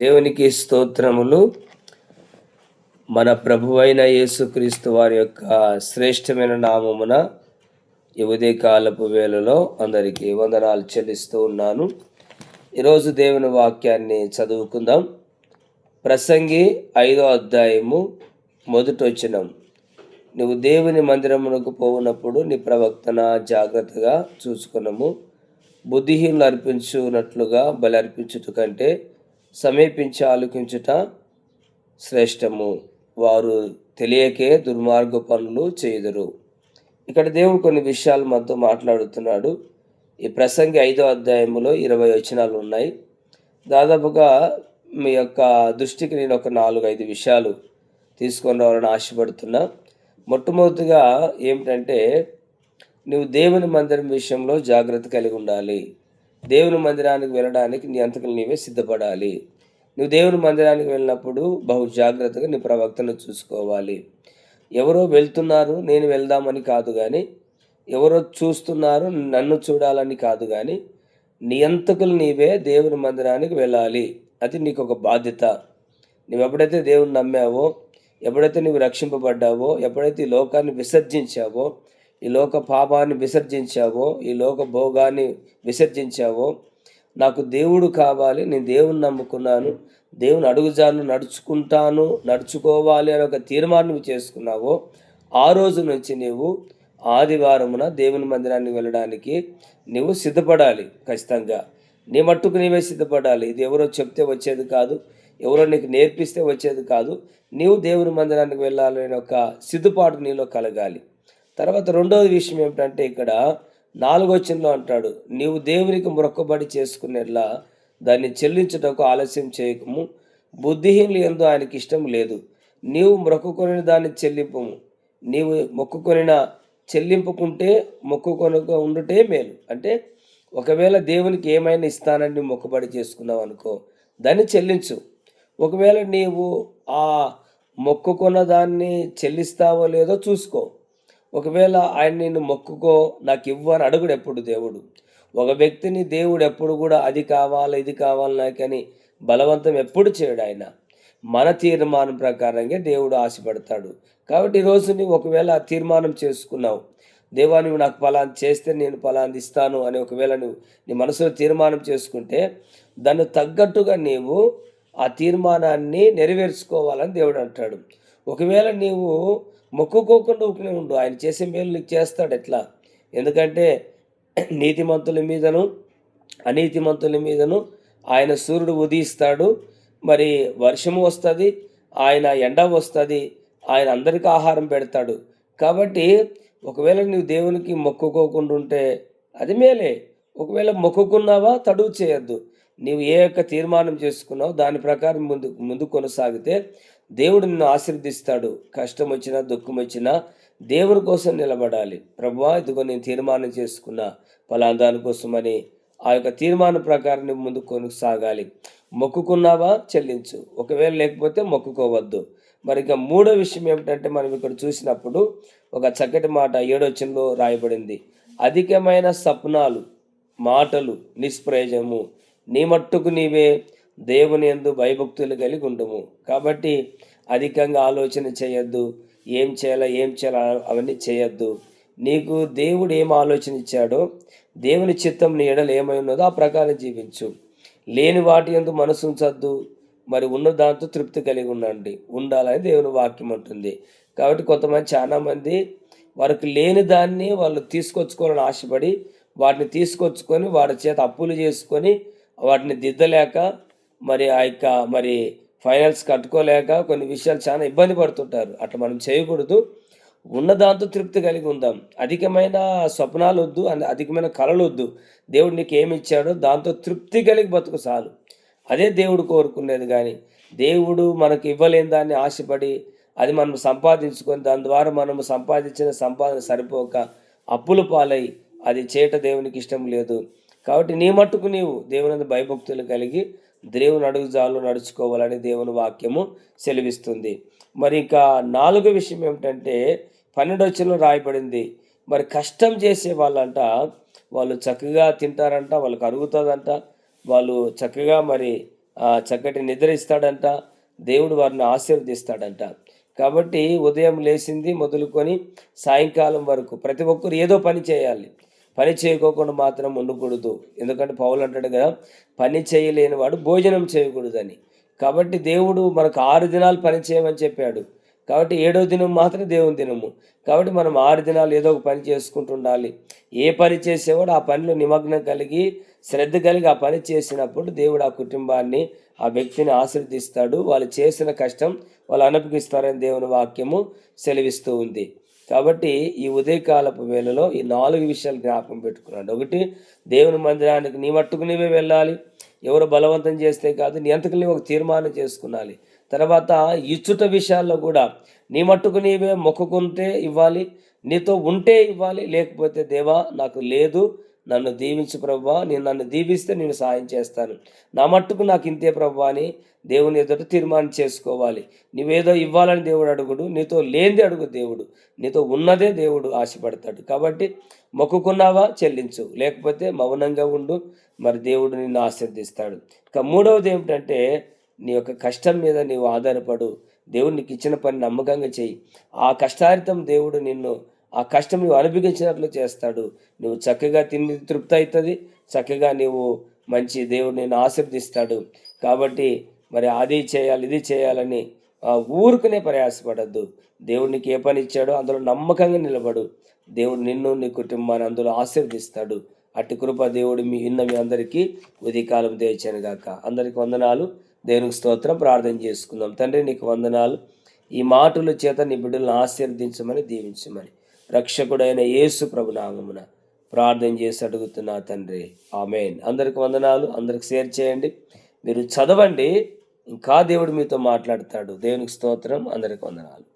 దేవునికి స్తోత్రములు. మన ప్రభువైన యేసుక్రీస్తు వారి యొక్క శ్రేష్టమైన నామమున యువదే ఉదయకాలపు వేళలో అందరికీ వందనాలు చెల్లిస్తూ ఉన్నాను. ఈరోజు దేవుని వాక్యాన్ని చదువుకుందాం. ప్రసంగి ఐదో అధ్యాయము మొదటొచ్చినం నువ్వు దేవుని మందిరమునకు పోవునప్పుడు నీ ప్రవక్తన జాగ్రత్తగా చూసుకున్నాము బుద్ధిహీనులు అర్పించున్నట్లుగా బలి అర్పించుట కంటే సమీపించి ఆలోకించుట శ్రేష్టము. వారు తెలియకే దుర్మార్గ పనులు చేయుదురు. ఇక్కడ దేవుడు కొన్ని విషయాలు మనతో మాట్లాడుతున్నాడు. ఈ ప్రసంగి ఐదో అధ్యాయములో ఇరవై వచనాలు ఉన్నాయి. దాదాపుగా మీ యొక్క దృష్టికి నేను ఒక నాలుగు ఐదు విషయాలు తీసుకొని రావాలని ఆశపడుతున్నా. మొట్టమొదటిగా ఏమిటంటే నువ్వు దేవుని మందిరం విషయంలో జాగ్రత్త కలిగి ఉండాలి. దేవుని మందిరానికి వెళ్ళడానికి నీ అంతకు నీవే సిద్ధపడాలి. నువ్వు దేవుని మందిరానికి వెళ్ళినప్పుడు బహు జాగ్రత్తగా నీ ప్రవక్తను చూసుకోవాలి. ఎవరో వెళ్తున్నారు నేను వెళ్దామని కాదు కానీ ఎవరో చూస్తున్నారు నన్ను చూడాలని కాదు కానీ నియంతకులు నీవే దేవుని మందిరానికి వెళ్ళాలి. అది నీకు ఒక బాధ్యత. నువ్వు ఎప్పుడైతే దేవుని నమ్మావో ఎప్పుడైతే నువ్వు రక్షింపబడ్డావో ఎప్పుడైతే ఈ లోకాన్ని విసర్జించావో ఈ లోక పాపాన్ని విసర్జించావో ఈ లోక భోగాన్ని విసర్జించావో నాకు దేవుడు కావాలి నేను దేవుని నమ్ముకున్నాను దేవుని అడుగుజాను నడుచుకుంటాను నడుచుకోవాలి అని ఒక తీర్మానం చేసుకున్నావో ఆ రోజు నుంచి నీవు ఆదివారమున దేవుని మందిరానికి వెళ్ళడానికి నువ్వు సిద్ధపడాలి ఖచ్చితంగా. నీ మట్టుకు నీవే సిద్ధపడాలి. ఇది ఎవరో చెప్తే వచ్చేది కాదు ఎవరో నీకు నేర్పిస్తే వచ్చేది కాదు. నీవు దేవుని మందిరానికి వెళ్ళాలనే ఒక సిద్ధపాటు నీలో కలగాలి. తర్వాత రెండవది విషయం ఏమిటంటే ఇక్కడ నాలుగో చిన్నలో అంటాడు నీవు దేవునికి మొక్కబడి చేసుకునేలా దాన్ని చెల్లించుటకు ఆలస్యం చేయకము. బుద్ధిహీనులు ఎందు ఆయనకి ఇష్టం లేదు. నీవు మొక్కుకొనిన దాన్ని చెల్లింపము. నీవు మొక్కుకొనిన చెల్లింపుకుంటే మొక్కుకొనక ఉండుటే మేలు. అంటే ఒకవేళ దేవునికి ఏమైనా ఇస్తానని మొక్కుబడి చేసుకున్నావు అనుకో దాన్ని చెల్లించు. ఒకవేళ నీవు ఆ మొక్కుకున్న దాన్ని చెల్లిస్తావో లేదో చూసుకో. ఒకవేళ ఆయన నిన్ను మొక్కుకో నాకు ఇవ్వని అడుగుడు ఎప్పుడు దేవుడు? ఒక వ్యక్తిని దేవుడు ఎప్పుడు కూడా అది కావాలి ఇది కావాలి నాకని బలవంతం ఎప్పుడు చేయడు ఆయన. మన తీర్మానం ప్రకారంగా దేవుడు ఆశపడతాడు. కాబట్టి ఈరోజు నువ్వు ఒకవేళ తీర్మానం చేసుకున్నావు దేవా నువ్వు నాకు ఫలాన్ని చేస్తే నేను ఫలాన్ని ఇస్తాను అని ఒకవేళ నువ్వు నీ మనసులో తీర్మానం చేసుకుంటే దాన్ని తగ్గట్టుగా నీవు ఆ తీర్మానాన్ని నెరవేర్చుకోవాలని దేవుడు అంటాడు. ఒకవేళ నీవు మొక్కుకోకుండా ఊపినే ఉండు. ఆయన చేసే మేలు నీకు చేస్తాడు ఎట్లా? ఎందుకంటే నీతిమంతుల మీదను అనీతిమంతుల మీదను ఆయన సూర్యుడు ఉదయిస్తాడు. మరి వర్షము వస్తుంది ఆయన ఎండ వస్తుంది ఆయన అందరికీ ఆహారం పెడతాడు. కాబట్టి ఒకవేళ నువ్వు దేవునికి మొక్కుకోకుండా ఉంటే అది మేలే. ఒకవేళ మొక్కుకున్నావా తడువు చేయొద్దు. నీవు ఏ యొక్క తీర్మానం చేసుకున్నావు దాని ప్రకారం ముందు ముందు కొనసాగితే దేవుడు నిన్ను ఆశీర్దిస్తాడు కష్టం వచ్చినా దుఃఖం వచ్చినా దేవుని కోసం నిలబడాలి. ప్రభువా ఇదిగో నేను తీర్మానం చేసుకున్నా. ఫలానా దానికోసమని ఆ యొక్క తీర్మానం ప్రకారం ముందు కొనసాగాలి. మొక్కుకున్నావా? చెల్లించు. ఒకవేళ లేకపోతే మొక్కుకోవద్దు. మరి ఇక మూడో విషయం ఏమిటంటే మనం ఇక్కడ చూసినప్పుడు ఒక చక్కటి మాట ఏడొచ్చంలో రాయబడింది. అధికమైన సపనాలు మాటలు నిష్ప్రయోజము నీ మట్టుకు నీవే దేవుని ఎందు భయభక్తులు కలిగి ఉండము. కాబట్టి అధికంగా ఆలోచన చేయొద్దు. ఏం చేయాలా ఏం చేయాలా అవన్నీ చేయొద్దు. నీకు దేవుడు ఏం ఆలోచన ఇచ్చాడో దేవుని చిత్తం నీ ఎడలు ఏమై ఉన్నదో ఆ ప్రకారం జీవించు. లేని వాటి ఎందు మనసు ఉంచద్దు. మరి ఉన్న దాంతో తృప్తి కలిగి ఉండండి. ఉండాలని దేవుని వాక్యం ఉంటుంది కాబట్టి కొంతమంది చాలామంది వారికి లేని దాన్ని వాళ్ళు తీసుకొచ్చుకోవాలని ఆశపడి వాటిని తీసుకొచ్చుకొని వాడి చేత అప్పులు చేసుకొని వాటిని దిద్దలేక మరి ఆ యొక్క మరి ఫైనల్స్ కట్టుకోలేక కొన్ని విషయాలు చాలా ఇబ్బంది పడుతుంటారు. అట్లా మనం చేయకూడదు. ఉన్న దాంతో తృప్తి కలిగి ఉందాం. అధికమైన స్వప్నాలు వద్దు అండ్ అధికమైన కళలు వద్దు. దేవుడు నీకు ఏమి ఇచ్చాడో దాంతో తృప్తి కలిగి బతుకు చాలు. అదే దేవుడు కోరుకునేది కానీ దేవుడు మనకు ఇవ్వలేని దాన్ని ఆశపడి అది మనం సంపాదించుకొని దాని ద్వారా మనం సంపాదించిన సంపాదన సరిపోక అప్పులు పాలై అది చేయట దేవునికి ఇష్టం లేదు. కాబట్టి నీ మట్టుకు నీవు దేవుని భయభక్తులు కలిగి దేవుని అడుగు జాలు నడుచుకోవాలని దేవుని వాక్యము సెలవిస్తుంది. మరి ఇంకా నాలుగో విషయం ఏమిటంటే పన్నెండు రాయబడింది మరి కష్టం చేసే వాళ్ళంట వాళ్ళు చక్కగా తింటారంట వాళ్ళకి కరుగుతుందంట వాళ్ళు చక్కగా మరి చక్కటి నిద్ర ఇస్తాడంట దేవుడు వారిని ఆశీర్వదిస్తాడంట. కాబట్టి ఉదయం లేచింది మొదలుకొని సాయంకాలం వరకు ప్రతి ఒక్కరు ఏదో పని చేయాలి. పని చేయకోకుండా మాత్రం ఉండకూడదు. ఎందుకంటే పౌలు అంటాడు కదా పని చేయలేని వాడు భోజనం చేయకూడదని. కాబట్టి దేవుడు మనకు ఆరు దినాలు పని చేయమని చెప్పాడు. కాబట్టి ఏడో దినం మాత్రం దేవుని దినము. కాబట్టి మనం ఆరు దినాలు ఏదో ఒక పని చేసుకుంటూ ఉండాలి. ఏ పని చేసేవాడు ఆ పనిలో నిమగ్నం కలిగి శ్రద్ధ కలిగి ఆ పని చేసినప్పుడు దేవుడు ఆ కుటుంబాన్ని ఆ వ్యక్తిని ఆశీర్దిస్తాడు వాళ్ళు చేసిన కష్టం వాళ్ళు అనుభవిస్తారని దేవుని వాక్యము సెలవిస్తూ ఉంది. కాబట్టి ఈ ఉదయకాలపు వేళలో ఈ నాలుగు విషయాలు జ్ఞాపకం పెట్టుకున్నాడు ఒకటి దేవుని మందిరానికి నీ మట్టుకు నీవే వెళ్ళాలి. ఎవరు బలవంతం చేస్తే కాదు నీ అంతకు నీవు ఒక తీర్మానం చేసుకున్నాలి. తర్వాత ఇచ్చుట విషయాల్లో కూడా నీ మట్టుకు నీవే మొక్కుకుంటే ఇవ్వాలి నీతో ఉంటే ఇవ్వాలి లేకపోతే దేవా నాకు లేదు నన్ను దీవించు ప్రభా నేను నన్ను దీవిస్తే నేను సాయం చేస్తాను. నా మట్టుకు నాకు ఇంతే ప్రభా అని దేవుని ఎదుట తీర్మానం చేసుకోవాలి. నువ్వేదో ఇవ్వాలని దేవుడు అడుగుడు నీతో లేనిది అడుగు దేవుడు. నీతో ఉన్నదే దేవుడు ఆశపడతాడు. కాబట్టి మొక్కుకున్నావా? చెల్లించు. లేకపోతే మౌనంగా ఉండు. మరి దేవుడు నిన్ను ఆశీర్దిస్తాడు ఇక మూడవది ఏమిటంటే నీ యొక్క కష్టం మీద నీవు ఆధారపడు. దేవుడు నీకు ఇచ్చిన పని నమ్మకంగా చేయి. ఆ కష్టారితం దేవుడు నిన్ను ఆ కష్టం నువ్వు అనుభవించినట్లు చేస్తాడు. నువ్వు చక్కగా తిని తృప్తి అవుతుంది. చక్కగా నీవు మంచి దేవుడు నేను ఆశీర్దిస్తాడు కాబట్టి మరి అది చేయాలి ఇది చేయాలని ఆ, ఊరుకునే ప్రయాసపడద్దు. దేవుడు నీకు ఏ పని ఇచ్చాడో అందులో నమ్మకంగా నిలబడు. దేవుడు నిన్ను నీ కుటుంబాన్ని అందులో ఆశీర్దిస్తాడు అట్టి కృప దేవుడు మీ ఇన్న మీ అందరికీ ఉదయకాలం తెచ్చాను గాక. అందరికి వందనాలు. దేవునికి స్తోత్రం. ప్రార్థన చేసుకుందాం. తండ్రి నీకు వందనాలు. ఈ మాటల చేత నీ బిడ్డలను ఆశీర్వదించమని దీవించమని. రక్షకుడైన యేసు ప్రభునామమున ప్రార్థన చేసి అడుగుతున్నా తండ్రి. ఆమెన్. అందరికి వందనాలు. అందరికి షేర్ చేయండి. మీరు చదవండి. ఇంకా దేవుడు మీతో మాట్లాడతాడు. దేవునికి స్తోత్రం. అందరికి వందనాలు.